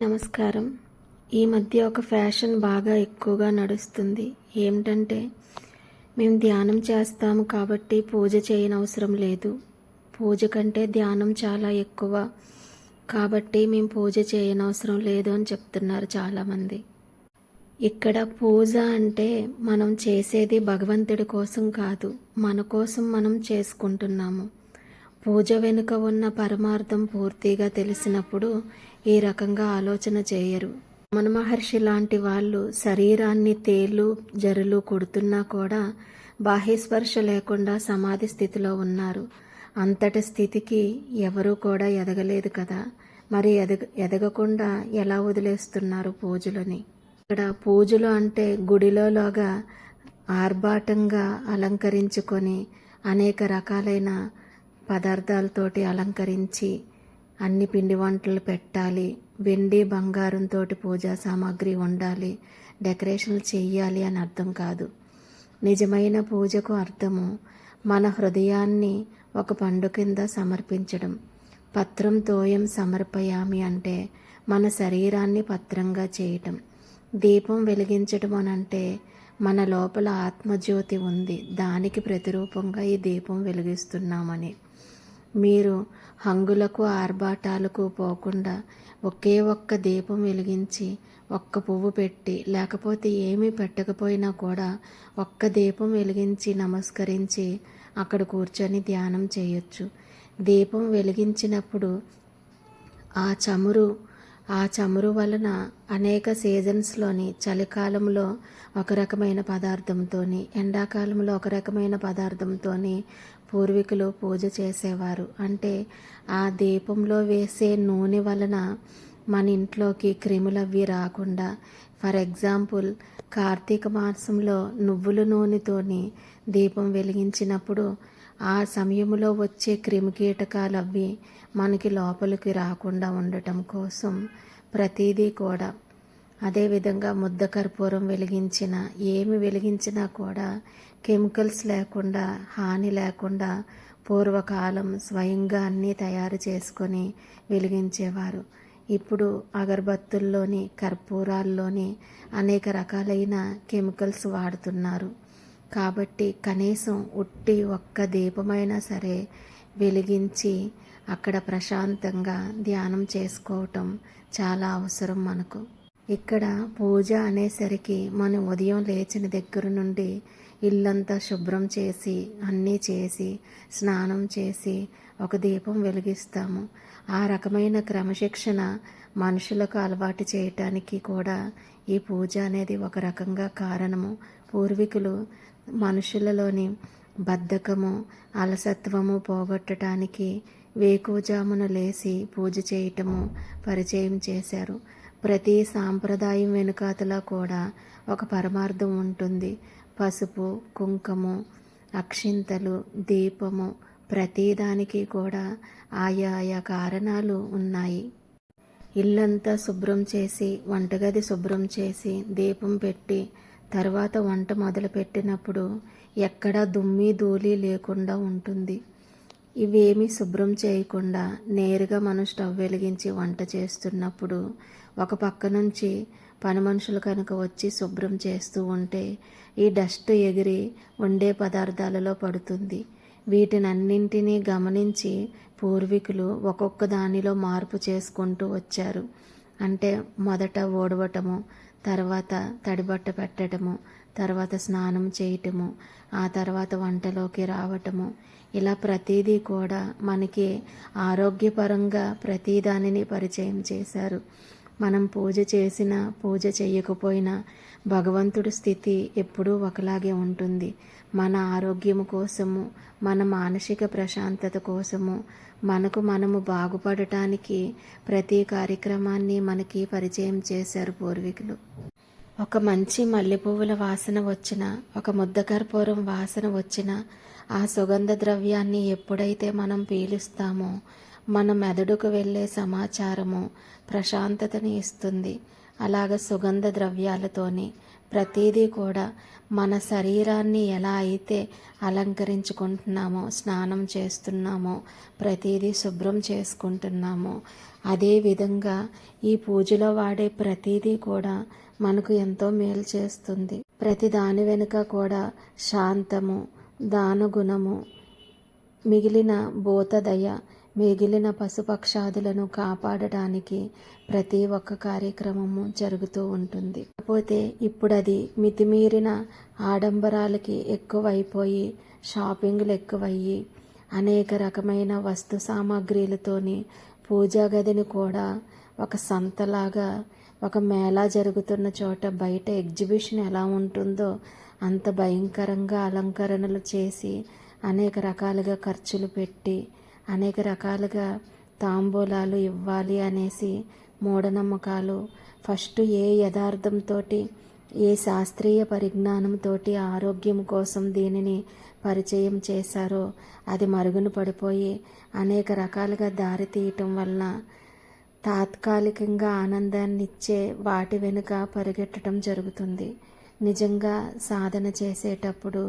నమస్కారం. ఈ మధ్య ఒక ఫ్యాషన్ బాగా ఎక్కువగా నడుస్తుంది. ఏమిటంటే మేము ధ్యానం చేస్తాము కాబట్టి పూజ చేయనవసరం లేదు. పూజ కంటే ధ్యానం చాలా ఎక్కువ. కాబట్టి మేము పూజ చేయనవసరం లేదు అని చెప్తున్నారు చాలామంది. ఇక్కడ పూజ అంటే మనం చేసేది భగవంతుడి కోసం కాదు మన కోసం మనం చేసుకుంటున్నాము. పూజ వెనుక ఉన్న పరమార్థం పూర్తిగా తెలిసినప్పుడు ఈ రకంగా ఆలోచన చేయరు. మన మహర్షి లాంటి వాళ్ళు శరీరాన్ని తేలు జరులు కొడుతున్నా కూడా బాహ్యస్పర్శ లేకుండా సమాధి స్థితిలో ఉన్నారు. అంతటి స్థితికి ఎవరూ కూడా ఎదగలేదు కదా. మరి ఎదగ ఎదగకుండా ఎలా వదిలేస్తున్నారు పూజలని? ఇక్కడ పూజలు అంటే గుడిలోలాగా ఆర్భాటంగా అలంకరించుకొని అనేక రకాలైన పదార్థాలతోటి అలంకరించి అన్ని పిండి వంటలు పెట్టాలి. వెండి బంగారంతో పూజా సామాగ్రి ఉండాలి డెకరేషన్లు చేయాలి అని అర్థం కాదు. నిజమైన పూజకు అర్థము మన హృదయాన్ని ఒక పండు కింద సమర్పించడం. పత్రం తోయం సమర్పయామి అంటే మన శరీరాన్ని పత్రంగా చేయటం. దీపం వెలిగించడం అని అంటే మన లోపల ఆత్మజ్యోతి ఉంది. దానికి ప్రతిరూపంగా ఈ దీపం వెలిగిస్తున్నామని. మీరు హంగులకు ఆర్భాటాలకు పోకుండా ఒకే ఒక్క దీపం వెలిగించి ఒక్క పువ్వు పెట్టి లేకపోతే ఏమీ పెట్టకపోయినా కూడా ఒక్క దీపం వెలిగించి నమస్కరించి అక్కడ కూర్చొని ధ్యానం చేయొచ్చు. దీపం వెలిగించినప్పుడు ఆ చమురు ఆ చమురు వలన అనేక సీజన్స్లోని చలికాలంలో ఒక రకమైన పదార్థంతో ఎండాకాలంలో ఒక రకమైన పదార్థంతో పూర్వీకులు పూజ చేసేవారు. అంటే ఆ దీపంలో వేసే నూనె వలన మన ఇంట్లోకి క్రిములవి రాకుండా ఫర్ ఎగ్జాంపుల్ కార్తీక మాసంలో నువ్వుల నూనెతోని దీపం వెలిగించినప్పుడు ఆ సమయంలో వచ్చే క్రిమికీటకాలు అవి మనకి లోపలికి రాకుండా ఉండటం కోసం ప్రతిదీ కూడా. అదేవిధంగా ముద్ద కర్పూరం వెలిగించిన ఏమి వెలిగించినా కూడా కెమికల్స్ లేకుండా హాని లేకుండా పూర్వకాలం స్వయంగా అన్నీ తయారు చేసుకొని వెలిగించేవారు. ఇప్పుడు అగరబత్తుల్లోని కర్పూరాల్లోని అనేక రకాలైన కెమికల్స్ వాడుతున్నారు. కాబట్టి కనీసం ఉట్టి ఒక్క దీపమైనా సరే వెలిగించి అక్కడ ప్రశాంతంగా ధ్యానం చేసుకోవటం చాలా అవసరం మనకు. ఇక్కడ పూజ అనేసరికి మనం ఉదయం లేచిన దగ్గర నుండి ఇల్లంతా శుభ్రం చేసి అన్నీ చేసి స్నానం చేసి ఒక దీపం వెలిగిస్తాము. ఆ రకమైన క్రమశిక్షణ మనుషులకు అలవాటు చేయటానికి కూడా ఈ పూజ అనేది ఒక రకంగా కారణము. పూర్వీకులు మనుషులలోని బద్ధకము అలసత్వము పోగొట్టడానికి వేకువజామున లేచి పూజ చేయటము పరిచయం చేశారు. ప్రతి సాంప్రదాయం వెనుకాతలా కూడా ఒక పరమార్థం ఉంటుంది. పసుపు కుంకుమ అక్షింతలు దీపము ప్రతిదానికి కూడా ఆయా ఆయా కారణాలు ఉన్నాయి. ఇల్లంతా శుభ్రం చేసి వంటగది శుభ్రం చేసి దీపం పెట్టి తర్వాత వంట మొదలుపెట్టినప్పుడు ఎక్కడా దుమ్మి ధూళి లేకుండా ఉంటుంది. ఇవేమీ శుభ్రం చేయకుండా నేరుగా మనం స్టవ్ వెలిగించి వంట చేస్తున్నప్పుడు ఒక పక్క నుంచి పని మనుషులు కనుక వచ్చి శుభ్రం చేస్తూ ఉంటే ఈ డస్ట్ ఎగిరి వండే పదార్థాలలో పడుతుంది. వీటినన్నింటినీ గమనించి పూర్వీకులు ఒక్కొక్క దానిలో మార్పు చేసుకుంటూ వచ్చారు. అంటే మొదట ఓడవటము తర్వాత తడిబట్ట పెట్టడము తర్వాత స్నానం చేయటము ఆ తర్వాత వంటలోకి రావటము. ఇలా ప్రతిదీ కూడా మనకి ఆరోగ్యపరంగా ప్రతి దానిని పరిచయం చేశారు. మనం పూజ చేసినా పూజ చేయకపోయినా భగవంతుడి స్థితి ఎప్పుడూ ఒకలాగే ఉంటుంది. మన ఆరోగ్యము కోసము మన మానసిక ప్రశాంతత కోసము మనకు మనము బాగుపడటానికి ప్రతి కార్యక్రమాన్ని మనకి పరిచయం చేశారు పూర్వీకులు. ఒక మంచి మల్లెపువ్వుల వాసన వచ్చిన ఒక ముద్దకర్పూరం వాసన వచ్చిన ఆ సుగంధ ద్రవ్యాన్ని ఎప్పుడైతే మనం పీలుస్తామో మన మెదడుకు వెళ్ళే సమాచారము ప్రశాంతతని ఇస్తుంది. అలాగ సుగంధ ద్రవ్యాలతోని ప్రతిదీ కూడా మన శరీరాన్ని ఎలా అయితే అలంకరించుకుంటున్నామో స్నానం చేస్తున్నామో ప్రతిదీ శుభ్రం చేసుకుంటున్నామో అదేవిధంగా ఈ పూజలో వాడే ప్రతిదీ కూడా మనకు ఎంతో మేలు చేస్తుంది. ప్రతి దాని వెనుక కూడా శాంతము దానగుణము మిగిలిన భూతదయ మిగిలిన పశుపక్షాదులను కాపాడటానికి ప్రతి ఒక్క కార్యక్రమము జరుగుతూ ఉంటుంది. కాకపోతే ఇప్పుడు అది మితిమీరిన ఆడంబరాలకి ఎక్కువైపోయి షాపింగ్లు ఎక్కువయ్యి అనేక రకమైన వస్తు సామాగ్రిలతోని పూజా గదిని కూడా ఒక సంతలాగా ఒక మేళా జరుగుతున్న చోట బయట ఎగ్జిబిషన్ ఎలా ఉంటుందో అంత భయంకరంగా అలంకరణలు చేసి అనేక రకాలుగా ఖర్చులు పెట్టి అనేక రకాలుగా తాంబూలాలు ఇవ్వాలి అనేసి మూఢనమ్మకాలు. ఫస్ట్ ఏ యథార్థంతో ఏ శాస్త్రీయ పరిజ్ఞానంతో ఆరోగ్యం కోసం దీనిని పరిచయం చేశారో అది మరుగున పడిపోయి అనేక రకాలుగా దారి తీయటం వలన తాత్కాలికంగా ఆనందాన్ని ఇచ్చే వాటి వెనుక పరిగెట్టడం జరుగుతుంది. నిజంగా సాధన చేసేటప్పుడు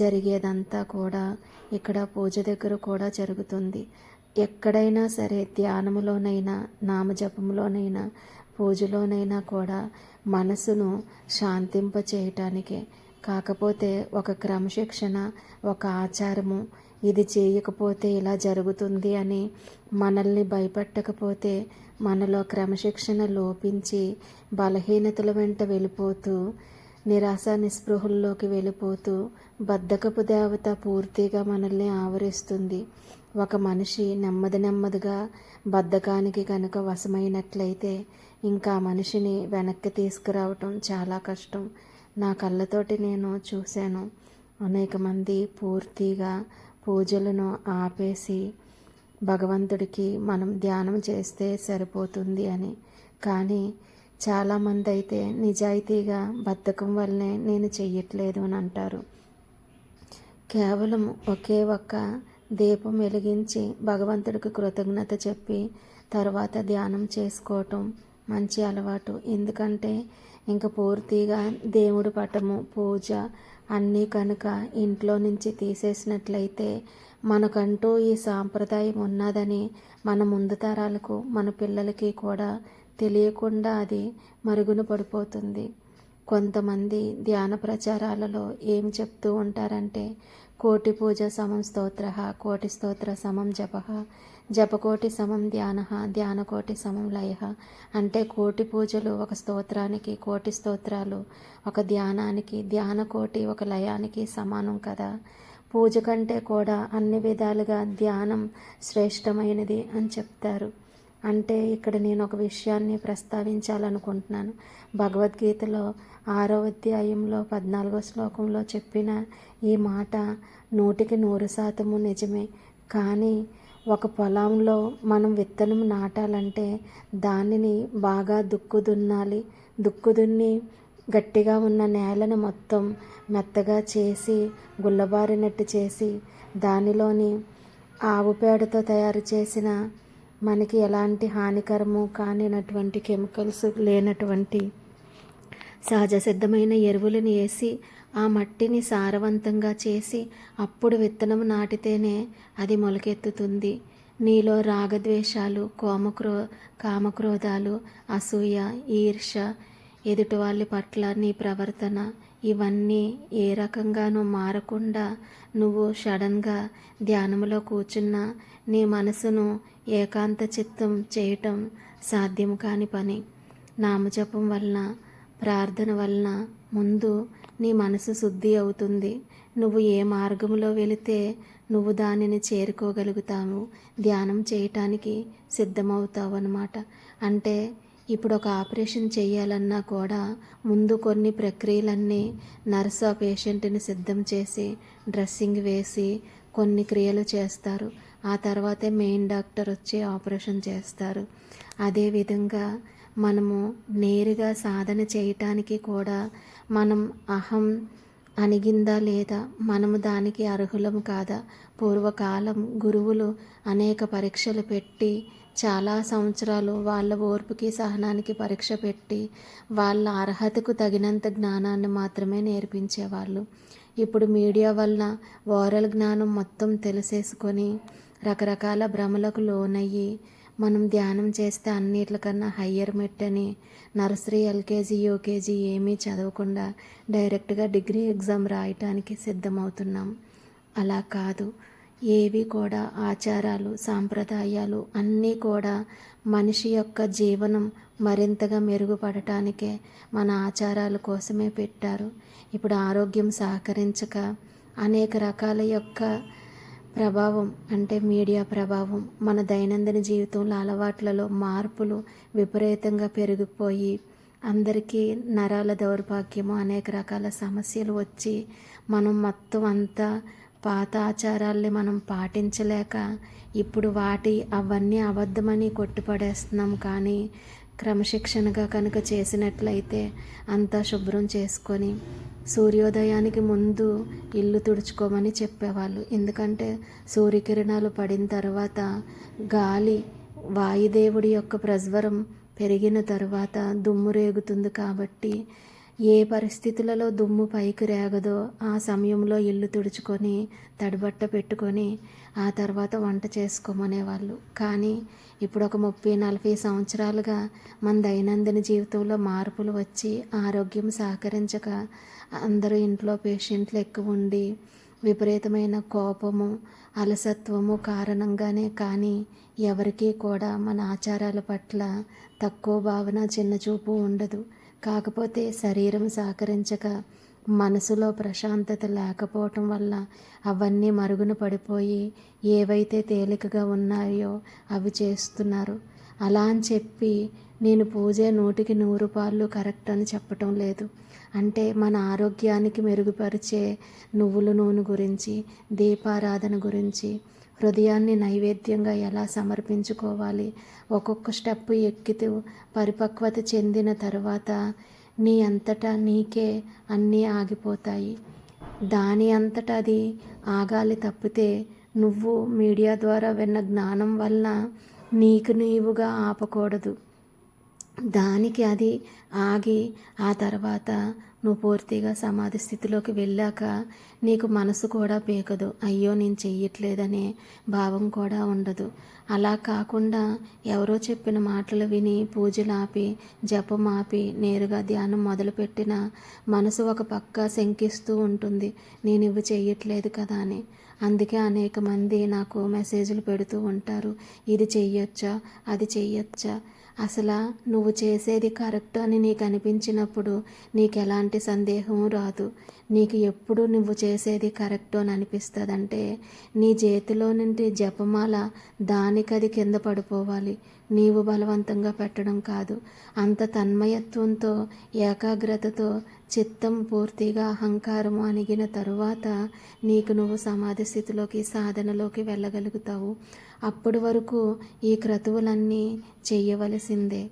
జరిగేదంతా కూడా ఇక్కడ పూజ దగ్గర కూడా జరుగుతుంది. ఎక్కడైనా సరే ధ్యానములోనైనా నామజపంలోనైనా పూజలోనైనా కూడా మనసును శాంతింప చేయటానికే కాకపోతే ఒక క్రమశిక్షణ ఒక ఆచారము ఇది చేయకపోతే ఇలా జరుగుతుంది అని మనల్ని భయపెట్టకపోతే మనలో క్రమశిక్షణ లోపించి బలహీనతల వెంట వెళ్ళిపోతూ నిరాశ నిస్పృహల్లోకి వెళ్ళిపోతూ బద్ధకపు దేవత పూర్తిగా మనల్ని ఆవరిస్తుంది. ఒక మనిషి నెమ్మది నెమ్మదిగా బద్ధకానికి కనుక వశమైనట్లయితే ఇంకా మనిషిని వెనక్కి తీసుకురావటం చాలా కష్టం. నా కళ్ళతోటి నేను చూశాను. అనేక మంది పూర్తిగా పూజలను ఆపేసి భగవంతుడికి మనం ధ్యానం చేస్తే సరిపోతుంది అని. కానీ చాలామంది అయితే నిజాయితీగా బద్ధకం వల్లనే నేను చెయ్యట్లేదు అని అంటారు. కేవలం ఒకే ఒక్క దీపం వెలిగించి భగవంతుడికి కృతజ్ఞత చెప్పి తర్వాత ధ్యానం చేసుకోవటం మంచి అలవాటు. ఎందుకంటే ఇంక పూర్తిగా దేవుడి పటము పూజ అన్నీ కనుక ఇంట్లో నుంచి తీసేసినట్లయితే మనకంటూ ఈ సాంప్రదాయం ఉన్నదని మన ముందు తరాలకు మన పిల్లలకి కూడా తెలియకుండా అది మరుగున పడిపోతుంది. కొంతమంది ధ్యాన ప్రచారాలలో ఏం చెప్తూ ఉంటారంటే కోటి పూజ సమం స్తోత్ర కోటి స్తోత్ర సమం జప జపకోటి సమం ధ్యాన ధ్యానకోటి సమం లయ. అంటే కోటి పూజలు ఒక స్తోత్రానికి కోటి స్తోత్రాలు ఒక ధ్యానానికి ధ్యానకోటి ఒక లయానికి సమానం కదా? పూజ కంటే కూడా అన్ని విధాలుగా ధ్యానం శ్రేష్టమైనది అని చెప్తారు. అంటే ఇక్కడ నేను ఒక విషయాన్ని ప్రస్తావించాలనుకుంటున్నాను. భగవద్గీతలో ఆరో అధ్యాయంలో పద్నాలుగో శ్లోకంలో చెప్పిన ఈ మాట నూటికి నూరు శాతము నిజమే. కానీ ఒక పొలంలో మనం విత్తనం నాటాలంటే దానిని బాగా దుక్కు దున్నాలి. దుక్కు దున్ని గట్టిగా ఉన్న నేలను మొత్తం మెత్తగా చేసి గుల్లబారినట్టు చేసి దానిలోని ఆవు పేడతో తయారు చేసిన మనకి ఎలాంటి హానికరము కానినటువంటి కెమికల్స్ లేనటువంటి సహజ సిద్ధమైన ఎరువులను వేసి ఆ మట్టిని సారవంతంగా చేసి అప్పుడు విత్తనం నాటితేనే అది మొలకెత్తుతుంది. నీలో రాగద్వేషాలు కోమక్రో కామక్రోధాలు అసూయ ఈర్ష ఎదుటి వాళ్ళ పట్ల నీ ప్రవర్తన ఇవన్నీ ఏ రకంగానూ మారకుండా నువ్వు సడన్గా ధ్యానంలో కూర్చున్న నీ మనసును ఏకాంత చిత్తం చేయటం సాధ్యం కాని పని. నామజపం వలన ప్రార్థన వలన ముందు నీ మనసు శుద్ధి అవుతుంది. నువ్వు ఏ మార్గంలో వెళితే నువ్వు దానిని చేరుకోగలుగుతావు. ధ్యానం చేయటానికి సిద్ధమవుతావు అన్నమాట అంటే ఇప్పుడు ఒక ఆపరేషన్ చేయాలన్నా కూడా ముందు కొన్ని ప్రక్రియలన్నీ నర్సు ఆ పేషెంట్ని సిద్ధం చేసి డ్రెస్సింగ్ వేసి కొన్ని క్రియలు చేస్తారు. ఆ తర్వాతే మెయిన్ డాక్టర్ వచ్చి ఆపరేషన్ చేస్తారు. అదేవిధంగా మనము నేరుగా సాధన చేయటానికి కూడా మనం అహం అణిగిందా లేదా మనము దానికి అర్హులం కాదా? పూర్వకాలం గురువులు అనేక పరీక్షలు పెట్టి చాలా సంవత్సరాలు వాళ్ళ ఓర్పుకి సహనానికి పరీక్ష పెట్టి వాళ్ళ అర్హతకు తగినంత జ్ఞానాన్ని మాత్రమే నేర్పించేవాళ్ళు. ఇప్పుడు మీడియా వలన ఓరల్ జ్ఞానం మొత్తం తెలిసేసుకొని రకరకాల భ్రమలకు లోనయ్యి మనం ధ్యానం చేస్తే అన్నిట్లకన్నా హయ్యర్ మెట్టని నర్సరీ ఎల్కేజీ యూకేజీ ఏమీ చదవకుండా డైరెక్ట్గా డిగ్రీ ఎగ్జామ్ రాయటానికి సిద్ధమవుతున్నాం. అలా కాదు. ఏవి కూడా ఆచారాలు సాంప్రదాయాలు అన్నీ కూడా మనిషి యొక్క జీవనం మరింతగా మెరుగుపడటానికే మన ఆచారాల కోసమే పెట్టారు. ఇప్పుడు ఆరోగ్యం సహకరించక అనేక రకాల యొక్క ప్రభావం అంటే మీడియా ప్రభావం. మన దైనందిన జీవితంలో అలవాట్లలో మార్పులు విపరీతంగా పెరిగిపోయి అందరికీ నరాల దౌర్భాగ్యము అనేక రకాల సమస్యలు వచ్చి మనం మొత్తం అంతా పాత ఆచారాల్ని మనం పాటించలేక ఇప్పుడు వాటి అవన్నీ అబద్ధమని కొట్టుపడేస్తున్నాం. కానీ క్రమశిక్షణగా కనుక చేసినట్లయితే అంతా శుభ్రం చేసుకొని సూర్యోదయానికి ముందు ఇల్లు తుడుచుకోమని చెప్పేవాళ్ళు. ఎందుకంటే సూర్యకిరణాలు పడిన తర్వాత గాలి వాయుదేవుడి యొక్క ప్రజ్వరం పెరిగిన తర్వాత దుమ్ము రేగుతుంది కాబట్టి ఏ పరిస్థితులలో దుమ్ము పైకి రేగదో ఆ సమయంలో ఇల్లు తుడుచుకొని తడిబట్ట పెట్టుకొని ఆ తర్వాత వంట చేసుకోమనేవాళ్ళు కానీ ఇప్పుడు ఒక ముప్పై నలభై సంవత్సరాలుగా మన దైనందిన జీవితంలో మార్పులు వచ్చి ఆరోగ్యం సహకరించక అందరూ ఇంట్లో పేషెంట్లు ఎక్కువ ఉండి విపరీతమైన కోపము అలసత్వము కారణంగానే కానీ ఎవరికీ కూడా మన ఆచారాల పట్ల తక్కువ భావన చిన్నచూపు ఉండదు. కాకపోతే శరీరం సహకరించక మనసులో ప్రశాంతత లేకపోవటం వల్ల అవన్నీ మరుగున పడిపోయి ఏవైతే తేలికగా ఉన్నాయో అవి చేస్తున్నారు. అలా అని చెప్పి నేను పూజ నూటికి నూరు పాళ్ళు కరెక్ట్ అని చెప్పటం లేదు. అంటే మన ఆరోగ్యానికి మెరుగుపరిచే నువ్వుల నూనె గురించి దీపారాధన గురించి హృదయాన్ని నైవేద్యంగా ఎలా సమర్పించుకోవాలి? ఒక్కొక్క స్టెప్ ఎక్కితూ పరిపక్వత చెందిన తర్వాత నీ అంతటా నీకే అన్నీ ఆగిపోతాయి. దాని అంతటా అది ఆగాలి తప్పితే నువ్వు మీడియా ద్వారా విన్న జ్ఞానం వల్ల నీకు నీవుగా ఆపకూడదు. దానికి అది ఆగి ఆ తర్వాత నువ్వు పూర్తిగా సమాధి స్థితిలోకి వెళ్ళాక నీకు మనసు కూడా పీకదు. అయ్యో నేను చెయ్యట్లేదనే భావం కూడా ఉండదు. అలా కాకుండా ఎవరో చెప్పిన మాటలు విని పూజలు ఆపి జపం ఆపి నేరుగా ధ్యానం మొదలుపెట్టిన మనసు ఒక పక్క శంకిస్తూ ఉంటుంది. నేను ఇవి చెయ్యట్లేదు కదా అని. అందుకే అనేక మంది నాకు మెసేజ్లు పెడుతూ ఉంటారు. ఇది చెయ్యొచ్చా? అది చెయ్యొచ్చా? అసలు నువ్వు చేసేది కరెక్ట్ అని నీకు అనిపించినప్పుడు నీకు ఎలాంటి సందేహం రాదు. నీకు ఎప్పుడు నువ్వు చేసేది కరెక్ట్ అని అనిపిస్తుందంటే నీ చేతిలో నుండి జపమాల దానికది కింద పడిపోవాలి. నీవు బలవంతంగా పెట్టడం కాదు. అంత తన్మయత్వంతో ఏకాగ్రతతో చిత్తం పూర్తిగా అహంకారము అణిగిన తరువాత నీకు నువ్వు సమాధి స్థితిలోకి సాధనలోకి వెళ్ళగలుగుతావు. అప్పటి వరకు ఈ క్రతువులన్నీ చేయవలసిందే.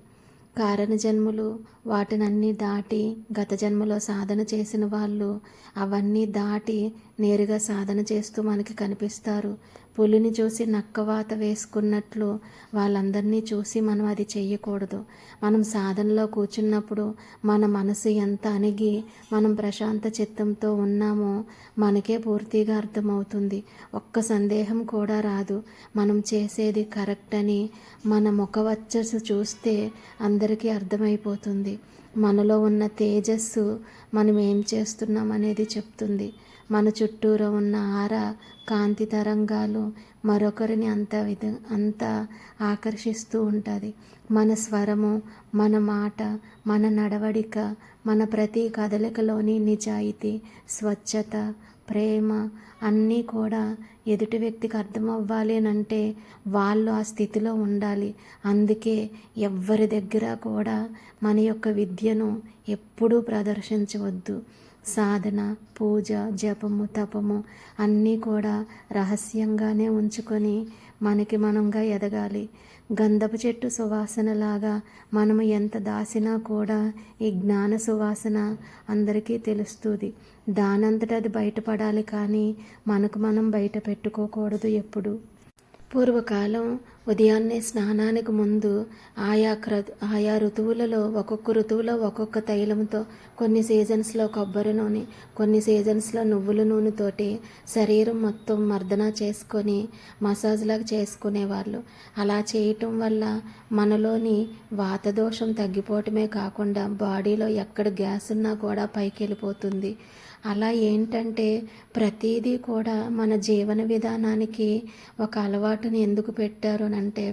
కారణ జన్మలు వాటినన్నీ దాటి గత జన్మలో సాధన చేసిన వాళ్ళు అవన్నీ దాటి నేరుగా సాధన చేస్తూ మనకి కనిపిస్తారు. పులిని చూసి నక్కవాత వేసుకున్నట్లు వాళ్ళందరినీ చూసి మనం అది చేయకూడదు మనం సాధనలో కూర్చున్నప్పుడు మన మనసు ఎంత అణిగి మనం ప్రశాంత చిత్తంతో ఉన్నామో మనకే పూర్తిగా అర్థమవుతుంది. ఒక్క సందేహం కూడా రాదు. మనం చేసేది కరెక్ట్ అని మన ముఖవచ్చస్సు చూస్తే అందరికీ అర్థమైపోతుంది. మనలో ఉన్న తేజస్సు మనం ఏం చేస్తున్నాం అనేది చెప్తుంది. మన చుట్టూరా ఉన్న ఆర కాంతి తరంగాలు మరొకరిని అంత విధ అంత ఆకర్షిస్తూ ఉంటుంది. మన స్వరము మన మాట మన నడవడిక మన ప్రతి కదలికలోని నిజాయితీ స్వచ్ఛత ప్రేమ అన్నీ కూడా ఎదుటి వ్యక్తికి అర్థమవ్వాలి అని అంటే వాళ్ళు ఆ స్థితిలో ఉండాలి. అందుకే ఎవ్వరి దగ్గర కూడా మన యొక్క విద్యను ఎప్పుడూ ప్రదర్శించవద్దు. సాధన పూజ జపము తపము అన్నీ కూడా రహస్యంగానే ఉంచుకొని మనకి మనంగా ఎదగాలి. గంధపు చెట్టు సువాసనలాగా మనము ఎంత దాసినా కూడా ఈ జ్ఞాన సువాసన అందరికీ తెలుస్తుంది. దానంతట అది బయటపడాలి కానీ మనకు మనం బయట పెట్టుకోకూడదు ఎప్పుడు. పూర్వకాలం ఉదయాన్నే స్నానానికి ముందు ఆయా క్ర ఆయా ఋతువులలో ఒక్కొక్క ఋతువులో ఒక్కొక్క తైలంతో కొన్ని సీజన్స్లో కొబ్బరి నూనె కొన్ని సీజన్స్లో నువ్వుల నూనెతోటి శరీరం మొత్తం మర్దన చేసుకొని మసాజ్లాగా చేసుకునేవాళ్ళు. అలా చేయటం వల్ల మనలోని వాతదోషం తగ్గిపోవటమే కాకుండా బాడీలో ఎక్కడ గ్యాస్ ఉన్నా కూడా పైకి వెళ్ళిపోతుంది అలా ఏంటంటే ప్రతిదీ కూడా మన జీవన విధానానికి ఒక అలవాటుని ఎందుకు పెట్టారు అని అంటే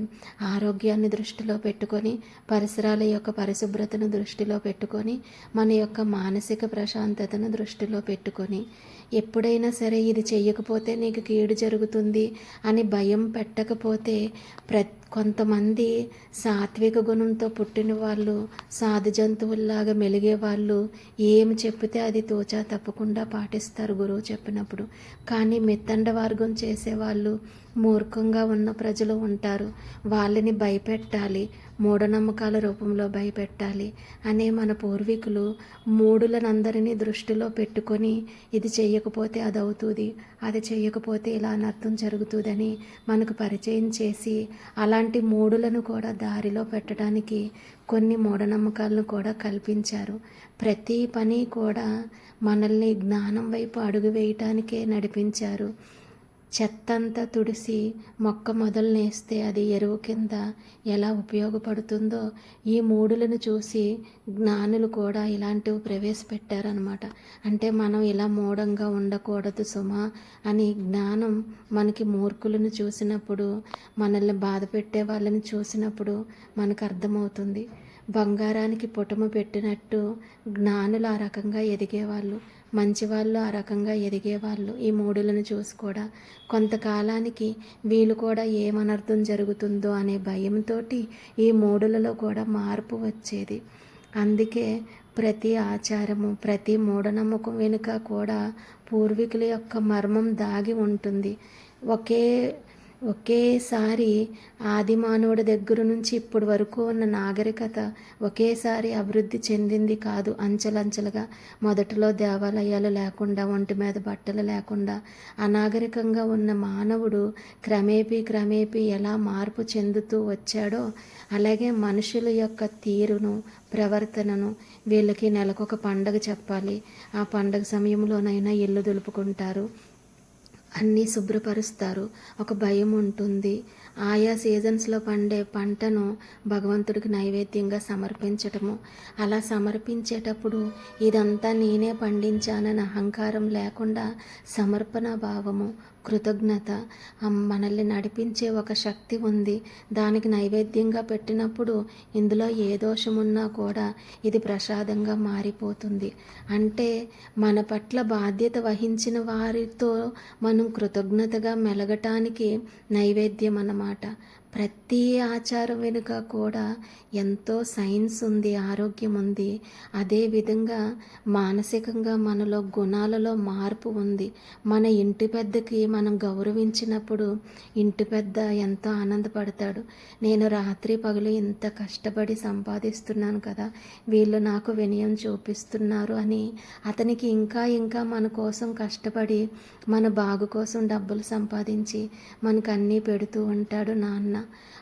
ఆరోగ్యాన్ని దృష్టిలో పెట్టుకొని పరిసరాల యొక్క పరిశుభ్రతను దృష్టిలో పెట్టుకొని మన యొక్క మానసిక ప్రశాంతతను దృష్టిలో పెట్టుకొని. ఎప్పుడైనా సరే ఇది చేయకపోతే నీకు కీడు జరుగుతుంది అని భయం పెట్టకపోతే ప్రతి కొంతమంది సాత్విక గుణంతో పుట్టిన వాళ్ళు సాధు జంతువుల్లాగా మెలిగే వాళ్ళు ఏమి చెప్తే అది తోచా తప్పకుండా పాటిస్తారు గురువు చెప్పినప్పుడు. కానీ మిత్తండ వర్గం చేసేవాళ్ళు మూర్ఖంగా ఉన్న ప్రజలు ఉంటారు. వాళ్ళని భయపెట్టాలి. మూఢనమ్మకాల రూపంలో భయపెట్టాలి అనే మన పూర్వీకులు మూడులనందరినీ దృష్టిలో పెట్టుకొని ఇది చేయకపోతే అది అవుతుంది అది చేయకపోతే ఇలా అనర్థం జరుగుతుందని మనకు పరిచయం చేసి అలాంటి మూడులను కూడా దారిలో పెట్టడానికి కొన్ని మూఢనమ్మకాలను కూడా కల్పించారు. ప్రతి పని కూడా మనల్ని జ్ఞానం వైపు అడుగు వేయటానికే నడిపించారు. చెత్తంతా తుడిసి మొక్క మొదలు నేస్తే అది ఎరువు కింద ఎలా ఉపయోగపడుతుందో ఈ మూడులను చూసి జ్ఞానులు కూడా ఇలాంటివి ప్రవేశపెట్టారనమాట అంటే మనం ఇలా మూఢంగా ఉండకూడదు సుమా అని జ్ఞానం మనకి మూర్ఖులను చూసినప్పుడు మనల్ని బాధ పెట్టే వాళ్ళని చూసినప్పుడు మనకు అర్థమవుతుంది. బంగారానికి పుటము పెట్టినట్టు జ్ఞానులు ఆ రకంగా ఎదిగేవాళ్ళు. మంచివాళ్ళు ఆ రకంగా ఎదిగేవాళ్ళు. ఈ మూడులను చూసి కూడా కొంతకాలానికి వీళ్ళు కూడా ఏమనర్థం జరుగుతుందో అనే భయంతో ఈ మూడులలో కూడా మార్పు వచ్చేది. అందుకే ప్రతి ఆచారము ప్రతి మూఢనమ్మకం వెనుక కూడా పూర్వీకుల యొక్క మర్మం దాగి ఉంటుంది. ఒకే ఒకేసారి ఆది మానవుడి దగ్గర నుంచి ఇప్పటి వరకు ఉన్న నాగరికత ఒకేసారి అభివృద్ధి చెందింది కాదు. అంచెలంచెలుగా మొదటిలో దేవాలయాలు లేకుండా ఒంటి మీద బట్టలు లేకుండా అనాగరికంగా ఉన్న మానవుడు క్రమేపీ క్రమేపీ ఎలా మార్పు చెందుతూ వచ్చాడో అలాగే మనుషుల యొక్క తీరును ప్రవర్తనను వీళ్ళకి నెలకొక పండగ చెప్పాలి. ఆ పండగ సమయంలోనైనా ఇల్లు దులుపుకుంటారు. అన్నీ శుభ్రపరుస్తారు. ఒక భయం ఉంటుంది. ఆయా సీజన్స్లో పండే పంటను భగవంతుడికి నైవేద్యంగా సమర్పించటము. అలా సమర్పించేటప్పుడు ఇదంతా నేనే పండించానని అహంకారం లేకుండా సమర్పణ భావము కృతజ్ఞత. మనల్ని నడిపించే ఒక శక్తి ఉంది. దానికి నైవేద్యంగా పెట్టినప్పుడు ఇందులో ఏ దోషమున్నా కూడా ఇది ప్రసాదంగా మారిపోతుంది. అంటే మన పట్ల బాధ్యత వహించిన వారితో మనం కృతజ్ఞతగా మెలగటానికి నైవేద్యం అన్నమాట. ప్రతి ఆచారం వెనుక కూడా ఎంతో సైన్స్ ఉంది ఆరోగ్యం ఉంది. అదేవిధంగా మానసికంగా మనలో గుణాలలో మార్పు ఉంది. మన ఇంటి పెద్దకి మనం గౌరవించినప్పుడు ఇంటి పెద్ద ఎంతో ఆనందపడతాడు. నేను రాత్రి పగలు ఇంత కష్టపడి సంపాదిస్తున్నాను కదా వీళ్ళు నాకు వినయం చూపిస్తున్నారు అని అతనికి ఇంకా ఇంకా మన కోసం కష్టపడి మన బాగు కోసం డబ్బులు సంపాదించి మనకు అన్నీ పెడుతూ ఉంటాడు నాన్న.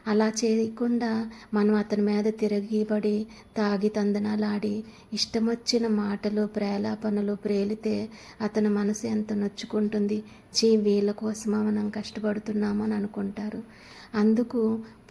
అలా చేయకుండా మనం అతని మీద తిరగిబడి తాగి తందనాలాడి ఇష్టం వచ్చిన మాటలు ప్రేలాపనలు ప్రేలితే అతని మనసు ఎంత నొచ్చుకుంటుంది. చీ వీళ్ళ కోసమా మనం కష్టపడుతున్నామని అనుకుంటారు. అందుకు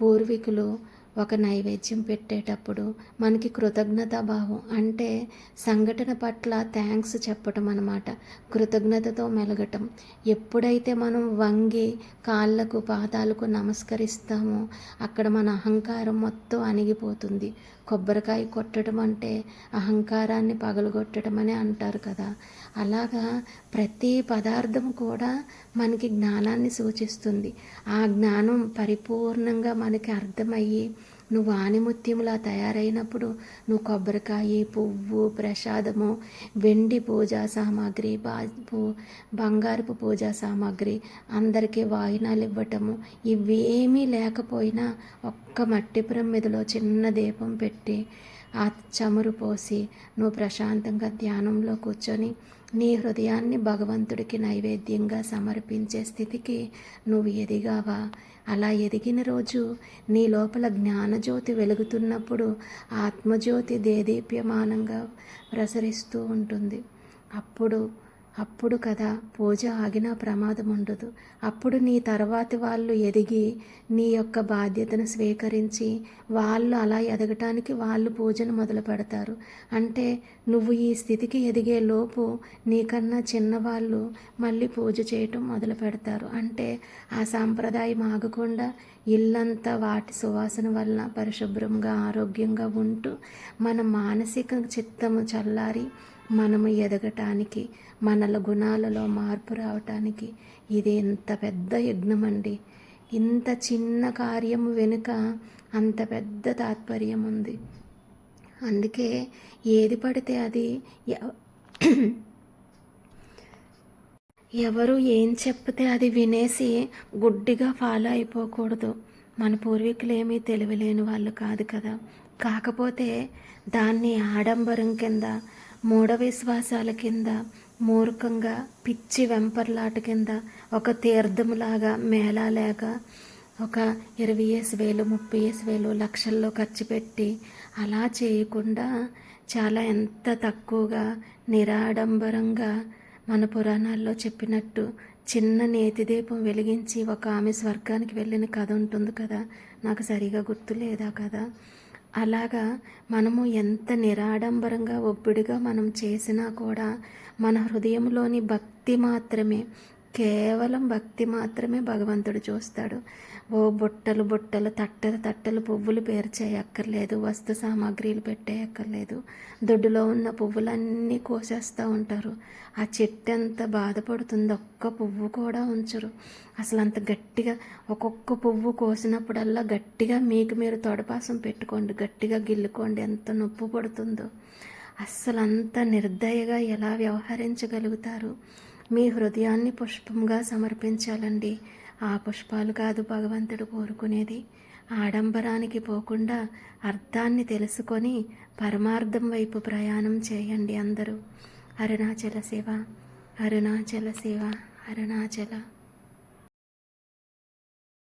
పూర్వీకులు ఒక నైవేద్యం పెట్టేటప్పుడు మనకి కృతజ్ఞతా భావం అంటే సంఘటన పట్ల థ్యాంక్స్ చెప్పటం అనమాట కృతజ్ఞతతో మెలగటం. ఎప్పుడైతే మనం వంగి కాళ్ళకు పాదాలకు నమస్కరిస్తామో అక్కడ మన అహంకారం మొత్తం అణిగిపోతుంది. కొబ్బరికాయ కొట్టడం అంటే అహంకారాన్ని పగలగొట్టడం అని అంటారు కదా. అలాగా ప్రతి పదార్థం కూడా మనకి జ్ఞానాన్ని సూచిస్తుంది. ఆ జ్ఞానం పరిపూర్ణంగా మనకి అర్థమయ్యి నువ్వు ఆనిముత్యంలా తయారైనప్పుడు నువ్వు కొబ్బరికాయ పువ్వు ప్రసాదము వెండి పూజా సామాగ్రి బా బంగారపు పూజా సామాగ్రి అందరికీ వాయినాలు ఇవ్వటము ఇవేమీ లేకపోయినా ఒక్క మట్టి ప్రమిదలో చిన్న దీపం పెట్టి ఆ చమురు పోసి నువ్వు ప్రశాంతంగా ధ్యానంలో కూర్చొని నీ హృదయాన్ని భగవంతుడికి నైవేద్యంగా సమర్పించే స్థితికి నువ్వు ఎదిగావా? అలా ఎదిగిన రోజు నీ లోపల జ్ఞానజ్యోతి వెలుగుతున్నప్పుడు ఆత్మజ్యోతి దేదీప్యమానంగా ప్రసరిస్తూ ఉంటుంది. అప్పుడు అప్పుడు కదా పూజ ఆగినా ప్రమాదం ఉండదు. అప్పుడు నీ తర్వాతి వాళ్ళు ఎదిగి నీ యొక్క బాధ్యతను స్వీకరించి వాళ్ళు అలా ఎదగటానికి వాళ్ళు పూజను మొదలు పెడతారు. అంటే నువ్వు ఈ స్థితికి ఎదిగే లోపు నీకన్నా చిన్నవాళ్ళు మళ్ళీ పూజ చేయటం మొదలు పెడతారు. అంటే ఆ సాంప్రదాయం ఆగకుండా ఇల్లంతా వాటి సువాసన వలన పరిశుభ్రంగా ఆరోగ్యంగా ఉంటూ మన మానసిక చిత్తము చల్లారి మనము ఎదగటానికి మనల గుణాలలో మార్పు రావటానికి ఇది ఎంత పెద్ద యజ్ఞం అండి ఇంత చిన్న కార్యము వెనుక అంత పెద్ద తాత్పర్యం ఉంది అందుకే ఏది పడితే అది ఎవరు ఏం చెప్తే అది వినేసి గుడ్డిగా ఫాలో అయిపోకూడదు. మన పూర్వీకులు ఏమీ తెలివిలేని వాళ్ళు కాదు కదా. కాకపోతే దాన్ని ఆడంబరం కింద మూఢ విశ్వాసాల కింద మూర్ఖంగా పిచ్చి వెంపర్లాట కింద ఒక తీర్థములాగా మేళాలేక ఒక ఇరవై వేసు వేలు ముప్పై వేసు వేలు లక్షల్లో ఖర్చు పెట్టి అలా చేయకుండా చాలా ఎంత తక్కువగా నిరాడంబరంగా మన పురాణాల్లో చెప్పినట్టు చిన్న నేతి దీపం వెలిగించి ఒక ఆమె స్వర్గానికి వెళ్ళిన కథ ఉంటుంది కదా? నాకు సరిగా గుర్తు లేదా కదా అలాగా మనము ఎంత నిరాడంబరంగా ఒబ్బిడిగా మనం చేసినా కూడా మన హృదయంలోని భక్తి మాత్రమే కేవలం భక్తి మాత్రమే భగవంతుడు చూస్తాడు. ఓ బుట్టలు బుట్టలు తట్టలు తట్టలు పువ్వులు పేర్చేయక్కర్లేదు వస్తు సామాగ్రిలు పెట్టేయక్కర్లేదు. దొడ్డులో ఉన్న పువ్వులన్నీ కోసేస్తూ ఉంటారు. ఆ చెట్టు ఎంత బాధపడుతుంది ఒక్క పువ్వు కూడా ఉంచరు. అసలు అంత గట్టిగా ఒక్కొక్క పువ్వు కోసినప్పుడల్లా గట్టిగా మీకు మీరు తొడపాసం పెట్టుకోండి గట్టిగా గిల్లుకోండి ఎంత నొప్పి పడుతుందో. అస్సలు అంత నిర్దయగా ఎలా వ్యవహరించగలుగుతారు? మీ హృదయాన్ని పుష్పంగా సమర్పించాలండి. ఆ పుష్పాలు కాదు భగవంతుడు కోరుకునేది. ఆడంబరానికి పోకుండా అర్థాన్ని తెలుసుకొని పరమార్థం వైపు ప్రయాణం చేయండి అందరూ. అరుణాచల శివ అరుణాచల శివ అరుణాచల.